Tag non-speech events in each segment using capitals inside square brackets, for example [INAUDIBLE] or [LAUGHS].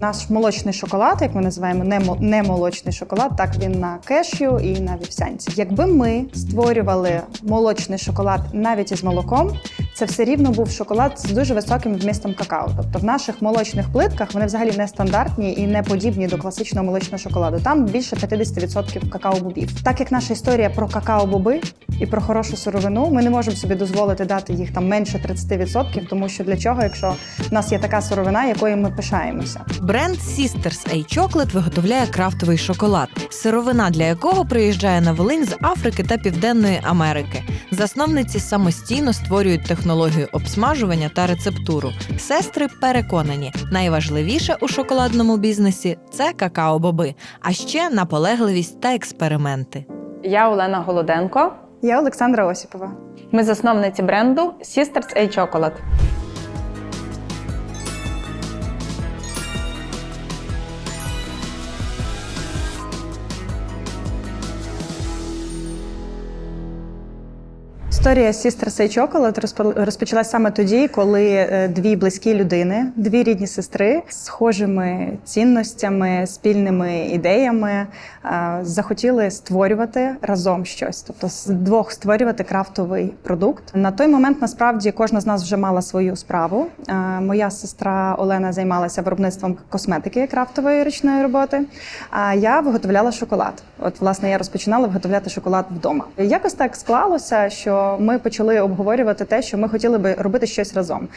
Наш молочний шоколад, як ми називаємо не, молочний шоколад, так він на кешю і на вівсянці. Якби ми створювали молочний шоколад навіть із молоком, це все рівно був шоколад з дуже високим вмістом какао. Тобто в наших молочних плитках вони взагалі не стандартні і не подібні до класичного молочного шоколаду. Там більше 50% какао-бобів. Так як наша історія про какао-боби і про хорошу сировину, ми не можемо собі дозволити дати їх там менше 30%, тому що для чого, якщо в нас є така сировина, якою ми пишаємося. Бренд Sisters A Chocolate виготовляє крафтовий шоколад, сировина для якого приїжджає на Волинь з Африки та Південної Америки. Засновниці самостійно створюють технологію обсмажування та рецептуру. Сестри переконані, найважливіше у шоколадному бізнесі це какао-боби, а ще наполегливість та експерименти. Я Олена Голоденко. Я Олександра Осіпова. Ми засновниці бренду Sisters A Chocolate. Історія Sisters A Chocolate саме тоді, коли е, дві близькі людини, дві рідні сестри з схожими цінностями, спільними ідеями е, захотіли створювати разом щось, тобто з двох створювати крафтовий продукт. На той момент насправді кожна з нас вже мала свою справу. Е, Моя сестра Олена займалася виробництвом косметики крафтової ручної роботи. А я виготовляла шоколад. От, власне, я розпочинала виготовляти шоколад вдома. Якось так склалося, що ми почали обговорювати те, що ми хотіли би робити щось разом.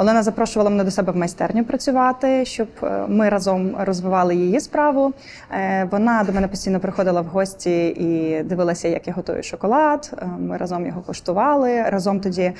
Олена запрошувала мене до себе в майстерню працювати, щоб е, ми разом розвивали її справу. Е, Вона до мене постійно приходила в гості і дивилася, як я готую шоколад. Е, Ми разом його коштували, разом тоді е,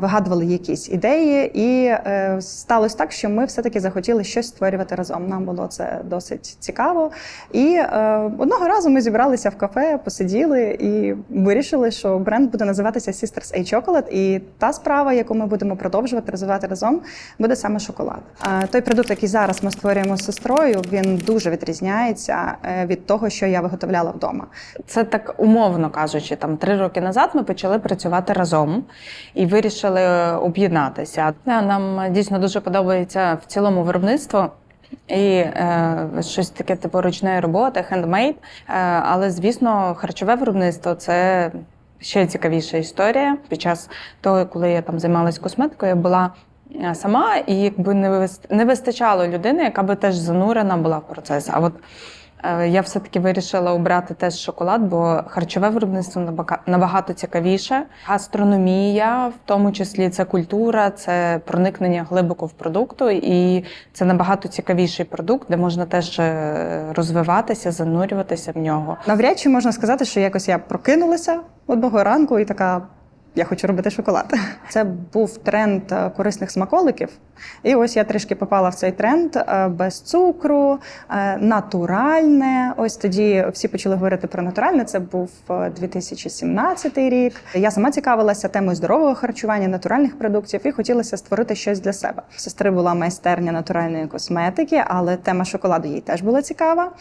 вигадували якісь ідеї, і е, сталося так, що ми все-таки захотіли щось створювати разом. Нам було це досить цікаво. І е, одного разу ми зібралися в кафе, посиділи і вирішили, що бренд буде називатися Sisters A Chocolate, і та справа, яку ми будемо продовжувати розвивати разом, буде саме шоколад. Е, той продукт, який зараз ми створюємо з сестрою, він дуже відрізняється е, від того, що я виготовляла вдома. Це так умовно кажучи, там три роки назад ми почали працювати разом і вирішили об'єднатися. Е, Нам дійсно дуже подобається в цілому виробництво. І е, щось таке типу ручної роботи, хендмейд. Е, але, звісно, харчове виробництво це ще цікавіша історія. Під час того, коли я там займалась косметикою, я була е, сама, і якби не вис- вистачало людини, яка би теж занурена була в процес. А от Я все-таки вирішила обрати теж шоколад, бо харчове виробництво набагато цікавіше. Гастрономія, в тому числі це культура, це проникнення глибоко в продукту, і це набагато цікавіший продукт, де можна теж е, розвиватися, занурюватися в нього. Навряд чи можна сказати, що якось я прокинулася одного ранку і така. Я хочу робити шоколад. [LAUGHS] Це був тренд е, корисних смаколиків. І ось я трішки попала в цей тренд е, без цукру, е, натуральне. Ось тоді всі почали говорити про натуральне. Це був е, 2017 рік. Я сама цікавилася темою здорового харчування, натуральних продуктів і хотілося створити щось для себе. Сестри була майстерня натуральної косметики, але тема шоколаду їй теж була цікава.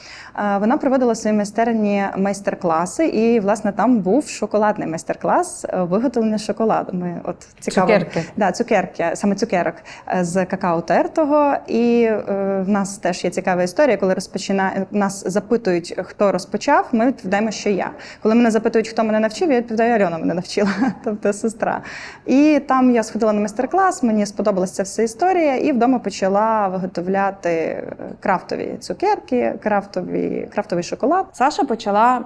Вона проводила в своїй майстерні майстер-класи, і власне там був шоколадний майстер-клас е, виготовлення шоколаду. Ми от цікаво Цукерки. Да, цукерки, саме цукерок е, з какао тертого. І е, в нас теж є цікава історія, коли розпочинає нас запитують, хто розпочав. Ми відповідаємо, що я. Коли мене запитують, хто мене навчив, я відповідаю, Альона мене навчила, [LAUGHS] тобто сестра. І там я сходила на майстер-клас, мені сподобалася ця вся історія, і вдома почала виготовляти е, крафтові цукерки, крафтові, крафтовий шоколад. Саша почала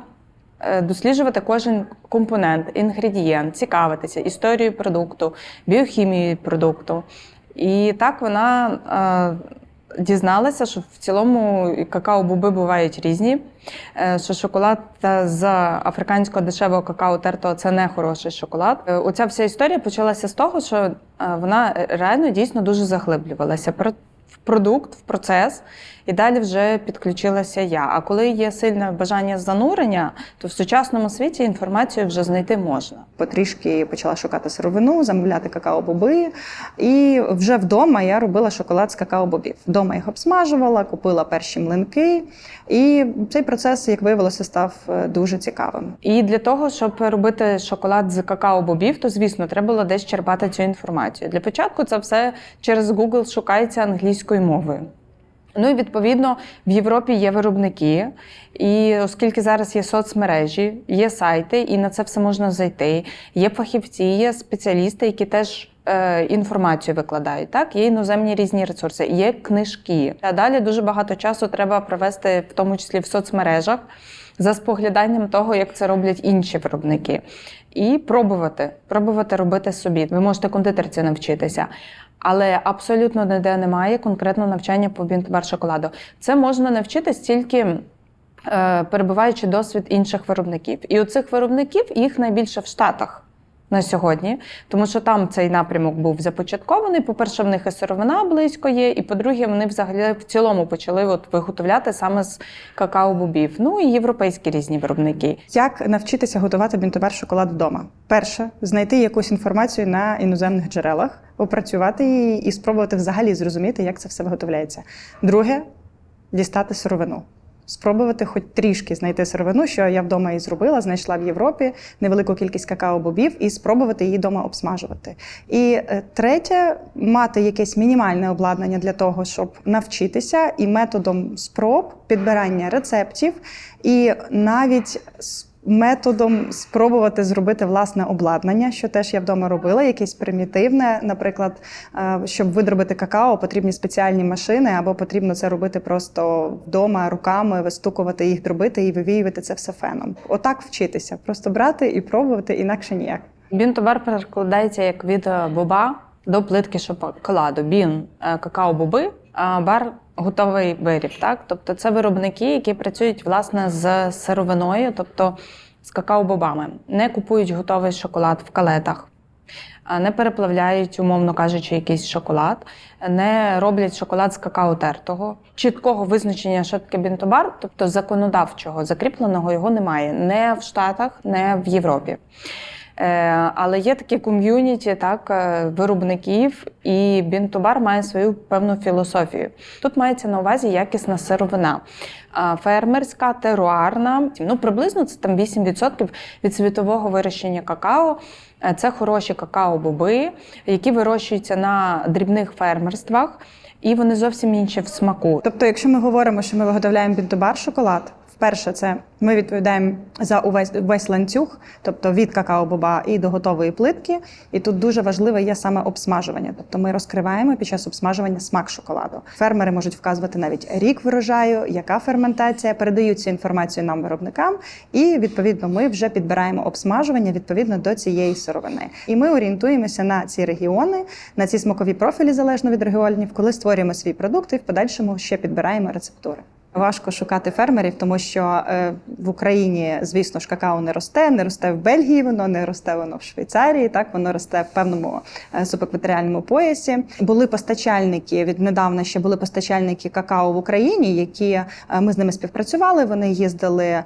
досліджувати кожен компонент, інгредієнт, цікавитися історією продукту, біохімією продукту. І так вона е, дізналася, що в цілому какао-боби бувають різні, е, що шоколад з африканського дешевого какао тертого це не хороший шоколад. Е, Оця вся історія почалася з того, що е, вона реально дійсно дуже заглиблювалася в продукт, в процес, і далі вже підключилася я. А коли є сильне бажання занурення, то в сучасному світі інформацію вже знайти можна. Потрішки почала шукати сировину, замовляти какао-боби. І вже вдома я робила шоколад з какао-бобів. Вдома їх обсмажувала, купила перші млинки. І цей процес, як виявилося, став е, дуже цікавим. І для того, щоб робити шоколад з какао-бобів, то звісно, треба було десь черпати цю інформацію. Для початку це все через Google шукається англійською мовою. Ну і відповідно в Європі є виробники, і оскільки зараз є соцмережі, є сайти, і на це все можна зайти. Є фахівці, є спеціалісти, які теж е, інформацію викладають. Так, є іноземні різні ресурси, є книжки. А далі дуже багато часу треба провести, в тому числі в соцмережах, за спогляданням того, як це роблять інші виробники. І пробувати, пробувати робити собі. Ви можете кондитерці навчитися. Але абсолютно ніде немає конкретного навчання по бінтбар шоколаду. Це можна навчитись тільки е, перебуваючи досвід інших виробників. І у цих виробників їх найбільше в Штатах на сьогодні, тому що там цей напрямок був започаткований. По-перше, в них і сировина близько є, і по-друге, вони взагалі в цілому почали от виготовляти саме з какао-бобів. Ну і європейські різні виробники. Як навчитися готувати бінтовер шоколад вдома? Перше, знайти якусь інформацію на іноземних джерелах, опрацювати її і спробувати взагалі зрозуміти, як це все виготовляється. Друге дістати сировину. Спробувати хоч трішки знайти сировину, що я вдома і зробила, знайшла в Європі невелику кількість какао-бобів і спробувати її вдома обсмажувати. І е, третє, мати якесь мінімальне обладнання для того, щоб навчитися, і методом спроб, підбирання рецептів, і навіть методом спробувати зробити власне обладнання, що теж я вдома робила, якесь примітивне. Наприклад, е, щоб видробити какао, потрібні спеціальні машини, або потрібно це робити просто вдома руками, вистукувати їх, дробити і вивіювати це все феном. Отак вчитися, просто брати і пробувати, інакше ніяк. Бін-товар перекладається як від е, боба до плитки шоколаду. Бін е, какао-боби, бар готовий виріб. Так? Тобто це виробники, які працюють власне з сировиною, тобто з какао-бобами. Не купують готовий шоколад в калетах. Не переплавляють, умовно кажучи, якийсь шоколад, не роблять шоколад з какао тертого. Чіткого визначення, що таке бінтобар, тобто законодавчого, закріпленого його немає не в Штатах, не в Європі. Е, Але є такі ком'юніті, так, е, виробників, і бінтобар має свою певну філософію. Тут мається на увазі якісна сировина. Фермерська, теруарна, ну приблизно це там 8% від світового вирощення какао. Е, Це хороші какао-боби, які вирощуються на дрібних фермерствах, і вони зовсім інші в смаку. Тобто, якщо ми говоримо, що ми виготовляємо бінтобар шоколад, вперше це ми відповідаємо за увесь весь ланцюг, тобто від какао-боба і до готової плитки. І тут дуже важливе є саме обсмажування. Тобто ми розкриваємо під час обсмажування смак шоколаду. Фермери можуть вказувати навіть рік врожаю, яка ферментація, передають цю інформацію нам, виробникам, і відповідно ми вже підбираємо обсмажування відповідно до цієї сировини. І ми орієнтуємося на ці регіони, на ці смакові профілі залежно від регіонів, коли створюємо свій продукт і в подальшому ще підбираємо рецептури. Важко шукати фермерів, тому що е, в Україні, звісно ж, какао не росте, не росте в Бельгії, воно не росте воно в Швейцарії. Так воно росте в певному е, субекваторіальному поясі. Були постачальники віднедавна ще були постачальники какао в Україні, які е, ми з ними співпрацювали. Вони їздили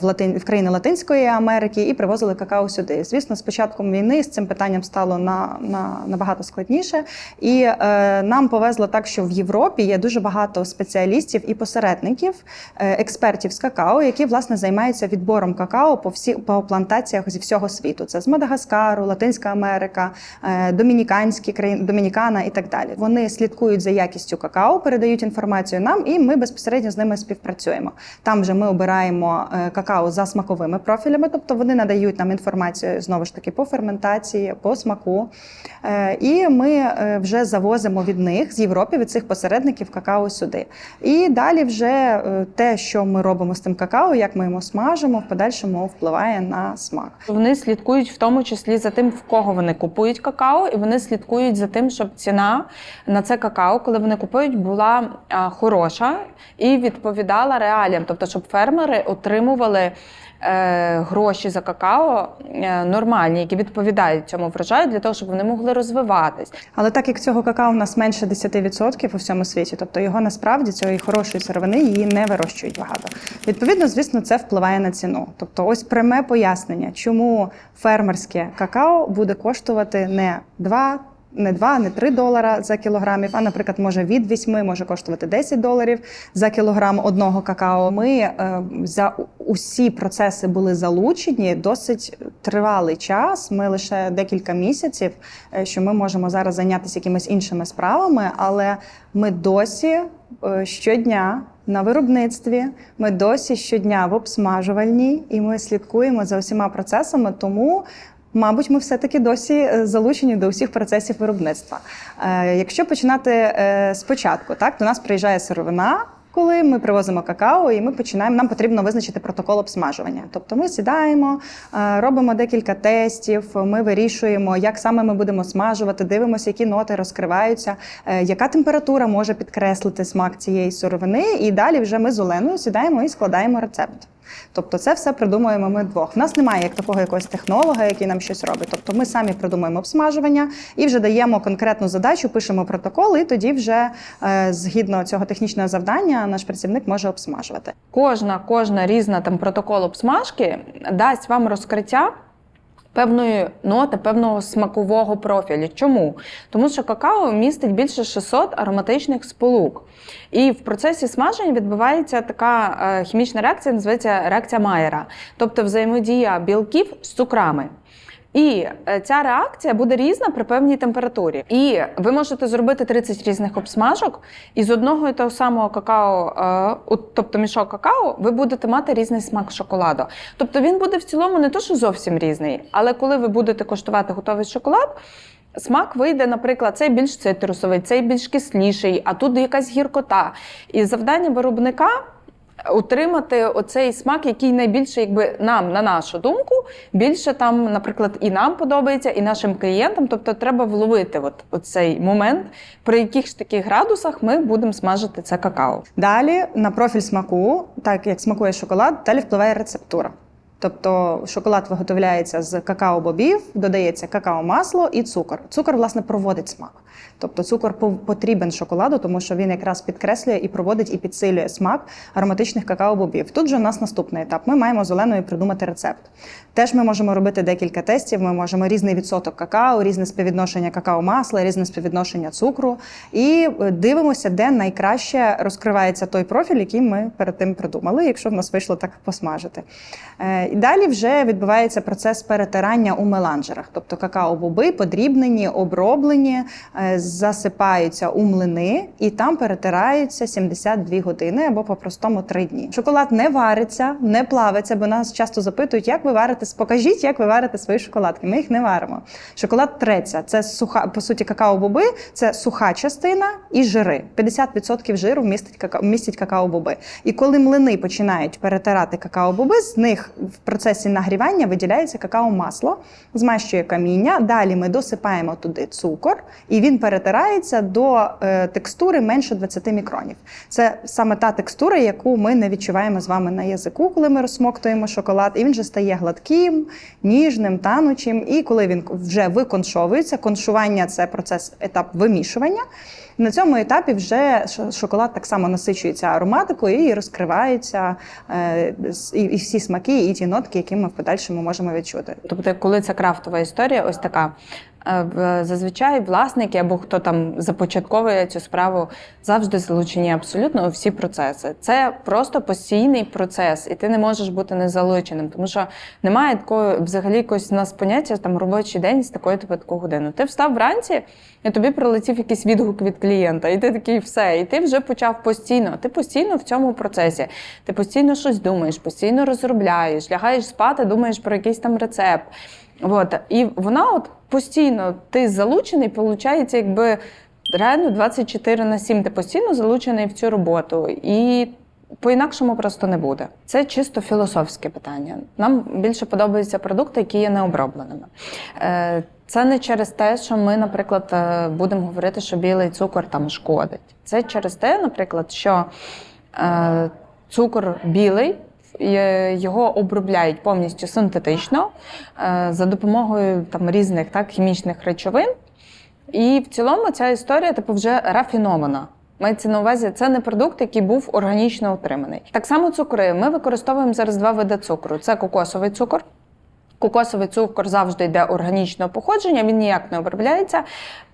в Латин в країни Латинської Америки і привозили какао сюди. Звісно, з початком війни з цим питанням стало на, на набагато складніше, і е, нам повезло так, що в Європі є дуже багато спеціалістів і посередників, е, експертів з какао, які власне займаються відбором какао по всі по плантаціях зі всього світу. Це з Мадагаскару, Латинська Америка, е, Домініканські країни, Домінікана і так далі. Вони слідкують за якістю какао, передають інформацію нам, і ми безпосередньо з ними співпрацюємо. Там же ми обираємо е, какао за смаковими профілями, тобто вони надають нам інформацію знову ж таки по ферментації, по смаку. І ми вже завозимо від них з Європи від цих посередників какао сюди. І далі вже е, те, що ми робимо з тим какао, як ми його смажимо, в подальшому впливає на смак. Вони слідкують в тому числі за тим, в кого вони купують какао, і вони слідкують за тим, щоб ціна на це какао, коли вони купують, була хороша і відповідала реаліям. Тобто, щоб фермери отримували. Е, Гроші за какао е, нормальні, які відповідають цьому врожаю, для того, щоб вони могли розвиватись. Але так як цього какао в нас менше 10% у всьому світі, тобто його насправді цієї хорошої сировини її не вирощують багато. Відповідно, звісно, це впливає на ціну. Тобто, ось пряме пояснення, чому фермерське какао буде коштувати не 2 не 2, не 3 долара за кілограмів, а, наприклад, може від 8, може коштувати 10 доларів за кілограм одного какао. Ми е, за усі процеси були залучені досить тривалий час. Ми лише декілька місяців, е, що ми можемо зараз зайнятися якимись іншими справами, але ми досі е, щодня на виробництві, ми досі щодня в обсмажувальній, і ми слідкуємо за усіма процесами. Тому Мабуть, ми все-таки досі е, залучені до усіх процесів виробництва. Е, Якщо починати е, спочатку, так до нас приїжджає сировина. Коли ми привозимо какао, і ми починаємо, нам потрібно визначити протокол обсмажування. Тобто ми сідаємо, робимо декілька тестів, ми вирішуємо, як саме ми будемо смажувати, дивимося, які ноти розкриваються, яка температура може підкреслити смак цієї сировини. І далі вже ми з Оленою сідаємо і складаємо рецепт. Тобто, це все придумуємо ми двох. В нас немає як такого якогось технолога, який нам щось робить. Тобто, ми самі придумуємо обсмажування і вже даємо конкретну задачу, пишемо протокол, і тоді вже е, згідно цього технічного завдання наш працівник може обсмажувати. Кожна, кожна різна там протокол обсмажки дасть вам розкриття. Певної ноти, певного смакового профілю. Чому? Тому що какао містить більше 600 ароматичних сполук. І в процесі смаження відбувається така е, хімічна реакція, називається реакція Майера, тобто взаємодія білків з цукрами. І е, ця реакція буде різна при певній температурі. І ви можете зробити 30 різних обсмажок, і з одного і того самого какао, е, тобто мішок какао, ви будете мати різний смак шоколаду. Тобто він буде в цілому не то, що зовсім різний, але коли ви будете коштувати готовий шоколад. Смак вийде, наприклад, цей більш цитрусовий, цей більш кисліший, а тут якась гіркота. І завдання виробника утримати оцей смак, який найбільше, якби нам, на нашу думку, більше там, наприклад, і нам подобається, і нашим клієнтам. Тобто треба вловити от, оцей момент, при яких ж таких градусах ми будемо смажити це какао. Далі на профіль смаку, так як смакує шоколад, далі впливає рецептура. Тобто шоколад виготовляється з какао-бобів, додається какао-масло і цукор. Цукор, власне, проводить смак. Тобто цукор потрібен шоколаду, тому що він якраз підкреслює і проводить і підсилює смак ароматичних какао-бобів. Тут же у нас наступний етап. Ми маємо з Оленою придумати рецепт. Теж ми можемо робити декілька тестів. Ми можемо різний відсоток какао, різне співвідношення какао-масла, різне співвідношення цукру. І е, дивимося, де найкраще розкривається той профіль, який ми перед тим придумали, якщо в нас вийшло так посмажити. Е, І далі вже відбувається процес перетирання у меланжерах, тобто какао-боби подрібнені, оброблені, е, засипаються у млини і там перетираються 72 години або по-простому 3 дні. Шоколад не вариться, не плавиться, бо нас часто запитують, як ви варите, покажіть, як ви варите свої шоколадки. Ми їх не варимо. Шоколад треться. Це суха, по суті, какао-боби, це суха частина і жири. 50% жиру вмістить какао, містять какао-боби. І коли млини починають перетирати какао-боби, з них в процесі нагрівання виділяється какао-масло, змащує каміння. Далі ми досипаємо туди цукор, і він перетирається до е, текстури менше 20 мікронів. Це саме та текстура, яку ми не відчуваємо з вами на язику, коли ми розсмоктуємо шоколад. І він же стає гладким, ніжним, танучим. І коли він вже виконшовується, коншування це процес етап вимішування. На цьому етапі вже шоколад так само насичується ароматикою і розкривається е, і всі смаки, і ті нотки, які ми в подальшому можемо відчути. Тобто, коли це крафтова історія, ось така. Е, Зазвичай власники або хто там започатковує цю справу завжди залучені абсолютно у всі процеси. Це просто постійний процес, і ти не можеш бути незалученим, тому що немає такої взагалі якогось нас поняття там робочий день з такої типу таку годину. Ти встав вранці, і тобі прилетів якийсь відгук від клієнта, і ти такий все, і ти вже почав постійно. Ти постійно в цьому процесі. Ти постійно щось думаєш, постійно розробляєш, лягаєш спати, думаєш про якийсь там рецепт. От. І вона от постійно ти залучений, виходить, якби реально 24 на 7 ти постійно залучений в цю роботу. І по-інакшому просто не буде. Це чисто філософське питання. Нам більше подобаються продукти, які є необробленими. Е, Це не через те, що ми, наприклад, е, будемо говорити, що білий цукор там шкодить. Це через те, наприклад, що е, цукор білий. Є- Його обробляють повністю синтетично е, за допомогою там різних так хімічних речовин. І в цілому ця історія типу вже рафінована. Мається на увазі, це не продукт, який був органічно отриманий. Так само цукри. Ми використовуємо зараз два види цукру: це кокосовий цукор. Кокосовий цукор завжди йде органічного походження, він ніяк не обробляється.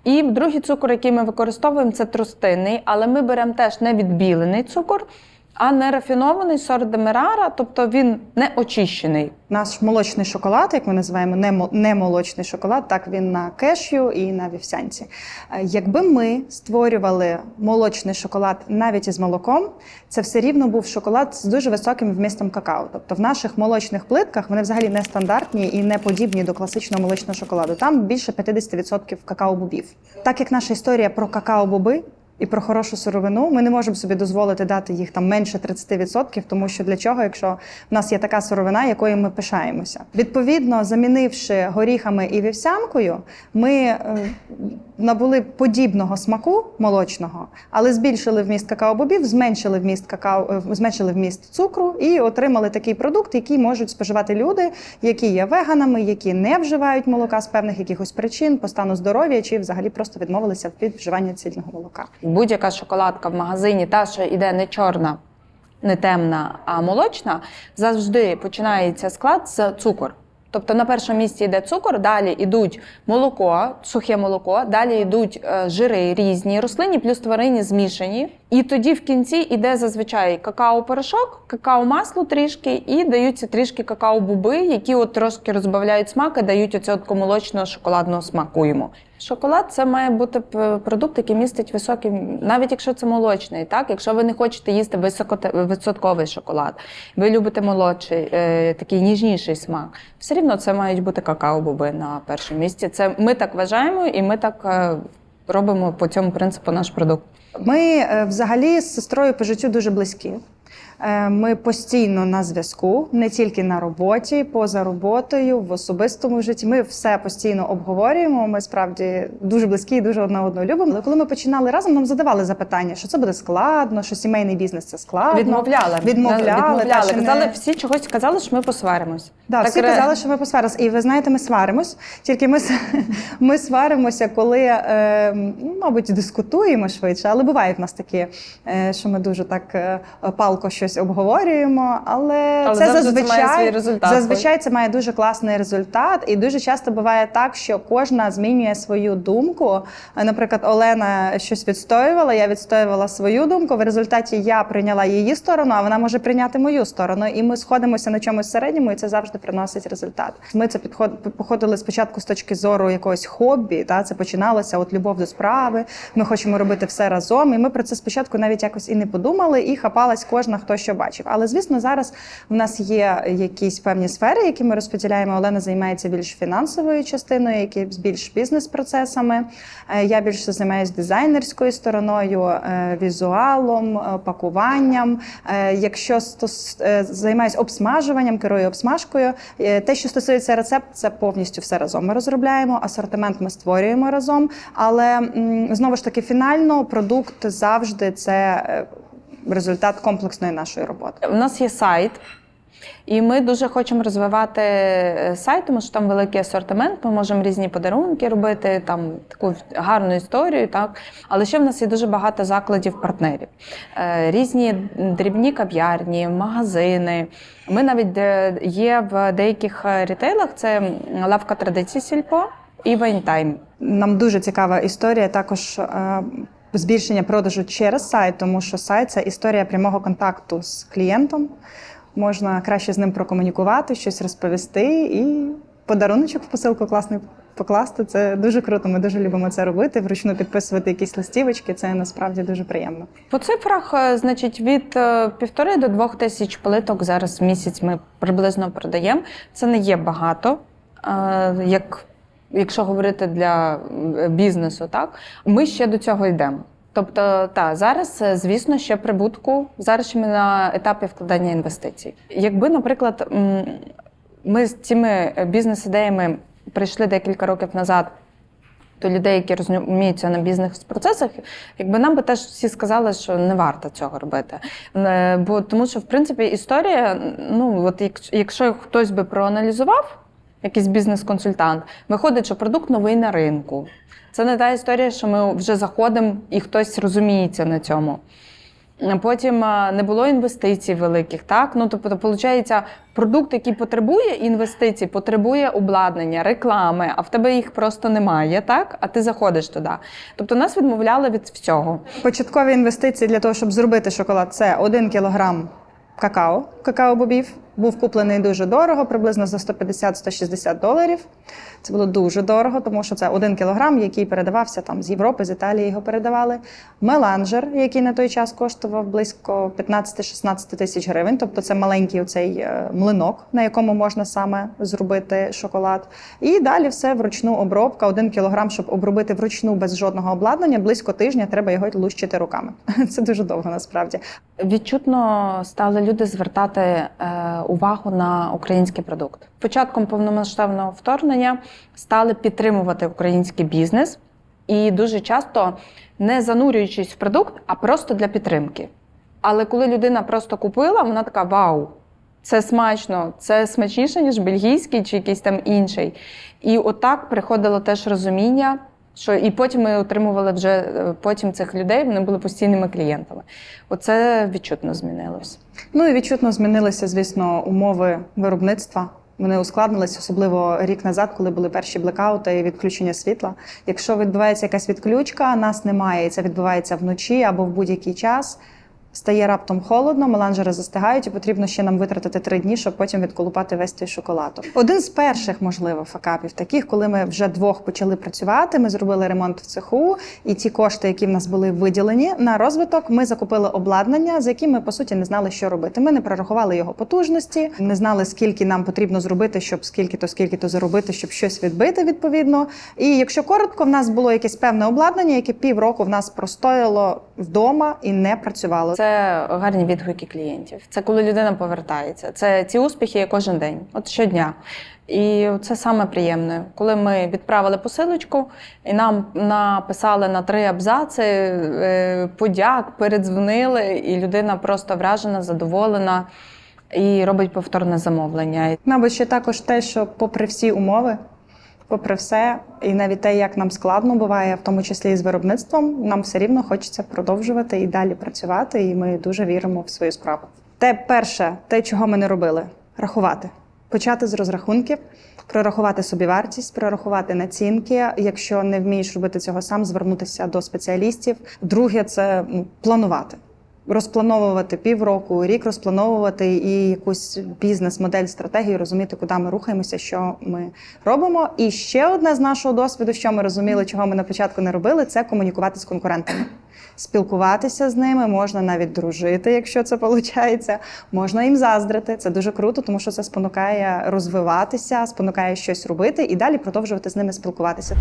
І другий цукор, який ми використовуємо, це тростинний, але ми беремо теж не відбілений цукор, А не рафінований сорт демерара, тобто він не очищений. Наш молочний шоколад, як ми називаємо не, мо- не молочний шоколад, так він на кешю і на вівсянці. Е, Якби ми створювали молочний шоколад навіть із молоком, це все рівно був шоколад з дуже високим вмістом какао. Тобто в наших молочних плитках вони взагалі не стандартні і не подібні до класичного молочного шоколаду. Там більше 50% какао-бобів. Так як наша історія про какао-боби, і про хорошу сировину. Ми не можемо собі дозволити дати їх там менше 30%, тому що для чого, якщо в нас є така сировина, якою ми пишаємося. Відповідно, замінивши горіхами і вівсянкою, ми е, набули подібного смаку молочного, але збільшили вміст какао-бобів, зменшили вміст какао, е, зменшили вміст цукру і отримали такий продукт, який можуть споживати люди, які є веганами, які не вживають молока з певних якихось причин, по стану здоров'я чи взагалі просто відмовилися від вживання цільного молока. Будь-яка шоколадка в магазині, та, що йде не чорна, не темна, а молочна, завжди починається склад з цукор. Тобто на першому місці йде цукор, далі йдуть молоко, сухе молоко, далі йдуть е, жири різні, рослинні плюс тваринні змішані. І тоді в кінці йде зазвичай какао-порошок, какао-масло трішки, і даються трішки какао-буби, які от трошки розбавляють смак і дають оцього молочного шоколадного смаку йому. Шоколад це має бути продукт, який містить високий, навіть якщо це молочний, так якщо ви не хочете їсти високовисотковий шоколад, ви любите молодший, е, такий ніжніший смак. Все рівно це мають бути какао-боби на першому місці. Це ми так вважаємо, і ми так е, робимо по цьому принципу наш продукт. Ми е, взагалі з сестрою по життю дуже близькі. Е, Ми постійно на зв'язку, не тільки на роботі, поза роботою, в особистому житті. Ми все постійно обговорюємо. Ми справді дуже близькі і дуже одна одного любимо. Але коли ми починали разом, нам задавали запитання, що це буде складно, що сімейний бізнес це складно. Відмовляли. Відмовляли, та, відмовляли. чи не- всі чогось казали, що ми посваримось. Да, Так всі ре- казали, що ми посварилися. І ви знаєте, ми сваримось. Тільки ми, [LAUGHS] ми сваримося, коли, е, ну, мабуть, дискутуємо швидше. Але бувають в нас такі, е, що ми дуже так е, палко щось обговорюємо. Але, Але це завжди це зазвичай, має свій результат. зазвичай це має дуже класний результат. І дуже часто буває так, що кожна змінює свою думку. Наприклад, Олена щось відстоювала, я відстоювала свою думку. В результаті я прийняла її сторону, а вона може прийняти мою сторону. І ми сходимося на чомусь середньому, і це завжди приносить результат. Ми це підход... походили спочатку з точки зору якогось хобі. Та це починалося от любов до справи. Ми хочемо робити все разом. І ми про це спочатку навіть якось і не подумали, і хапалась кожна хто що бачив. Але звісно, зараз в нас є якісь певні сфери, які ми розподіляємо. Олена займається більш фінансовою частиною, які більш бізнес-процесами. Е, Я більше займаюся дизайнерською стороною, е, візуалом, е, пакуванням. Якщо займаюся обсмажуванням, керую обсмажкою. Те, що стосується рецепт, це повністю все разом. Ми розробляємо. Асортимент ми створюємо разом. Але знову ж таки, фінально продукт завжди це результат комплексної нашої роботи. У нас є сайт, і ми дуже хочемо розвивати е, сайт, тому що там великий асортимент. Ми можемо різні подарунки робити, там таку гарну історію. Так, але ще в нас є дуже багато закладів партнерів, Е, різні дрібні кав'ярні, магазини. Ми навіть є в деяких е, рітейлах. Це лавка традицій сільпо і Вайнтайм. Нам дуже цікава історія також. Збільшення продажу через сайт, тому що сайт це історія прямого контакту з клієнтом. Можна краще з ним прокомунікувати, щось розповісти, і подаруночок в посилку класний покласти. Це дуже круто. Ми дуже любимо це робити. Вручну підписувати якісь листівочки. Це насправді дуже приємно. По цифрах, е, значить, від е, півтори до двох тисяч плиток зараз в місяць ми приблизно продаємо. Це не є багато, е, як, якщо говорити для е, бізнесу, так ми ще до цього йдемо. Тобто, та зараз, е, звісно, ще прибутку. Зараз ми на етапі вкладання інвестицій. Якби, наприклад, ми з цими бізнес-ідеями прийшли декілька років назад до людей, які розуміються на бізнес-процесах, якби нам би теж всі сказали, що не варто цього робити. Е, Бо тому, що в принципі історія, ну от як- якщо хтось би проаналізував, якийсь бізнес-консультант, виходить, що продукт новий на ринку. Це не та історія, що ми вже заходимо і хтось розуміється на цьому. Потім не було інвестицій великих. Так, ну тобто, виходить, продукт, який потребує інвестицій, потребує обладнання, реклами, а в тебе їх просто немає, так? А ти заходиш туди. Тобто нас відмовляли від всього. Початкові інвестиції для того, щоб зробити шоколад, це 1 кілограм какао, какао-бобів. Був куплений дуже дорого, приблизно за 150-160 доларів. Це було дуже дорого, тому що це 1 кілограм, який передавався там з Європи, з Італії його передавали. Меланжер, який на той час коштував близько 15-16 тисяч гривень. Тобто це маленький оцей е, млинок, на якому можна саме зробити шоколад. І далі все вручну обробка. 1 кілограм, щоб обробити вручну без жодного обладнання, близько тижня треба його лущити руками. [LAUGHS] Це дуже довго насправді. Відчутно стали люди звертати е, увагу на український продукт. Початком повномасштабного вторгнення стали підтримувати український бізнес і дуже часто не занурюючись в продукт, а просто для підтримки. Але коли людина просто купила, вона така: Вау! Це смачно, це смачніше, ніж бельгійський чи якийсь там інший. І отак приходило теж розуміння, що і потім ми отримували вже е, потім цих людей, вони були постійними клієнтами. Оце відчутно змінилось. Ну і відчутно змінилися, звісно, умови виробництва. Вони ускладнились, особливо рік назад, коли були перші блекаути і відключення світла. Якщо відбувається якась відключка, нас немає, і це відбувається вночі або в будь-який час. Стає раптом холодно, меланжери застигають, і потрібно ще нам витратити три дні, щоб потім відколупати весь той шоколад. Один з перших, можливо, факапів таких, коли ми вже двох почали працювати. Ми зробили ремонт в цеху, і ті кошти, які в нас були виділені на розвиток, ми закупили обладнання, за яким ми по суті не знали, що робити. Ми не прорахували його потужності, не знали, скільки нам потрібно зробити, щоб скільки то скільки то заробити, щоб щось відбити відповідно. І якщо коротко, в нас було якесь певне обладнання, яке півроку в нас простояло вдома і не працювало. Це гарні відгуки клієнтів. Це коли людина повертається. Це ці успіхи є кожен день, от щодня. І це саме приємне. Коли ми відправили посилочку, і нам написали на три абзаци е, подяк, передзвонили, і людина просто вражена, задоволена і робить повторне замовлення. Мабуть, ще також те, що попри всі умови, попри все, і навіть те, як нам складно буває, в тому числі і з виробництвом, нам все рівно хочеться продовжувати і далі працювати, і ми дуже віримо в свою справу. Те перше, те, чого ми не робили, рахувати. Почати з розрахунків, прорахувати собі вартість, прорахувати націнки. Якщо не вмієш робити цього сам, звернутися до спеціалістів. Друге це ну, планувати. Розплановувати півроку, рік розплановувати і якусь бізнес-модель, стратегію, розуміти, куди ми рухаємося, що ми робимо. І ще одне з нашого досвіду, що ми розуміли, чого ми на початку не робили, це комунікувати з конкурентами. Спілкуватися з ними, можна навіть дружити, якщо це виходить. Можна їм заздрити. Це дуже круто, тому що це спонукає розвиватися, спонукає щось робити і далі продовжувати з ними спілкуватися.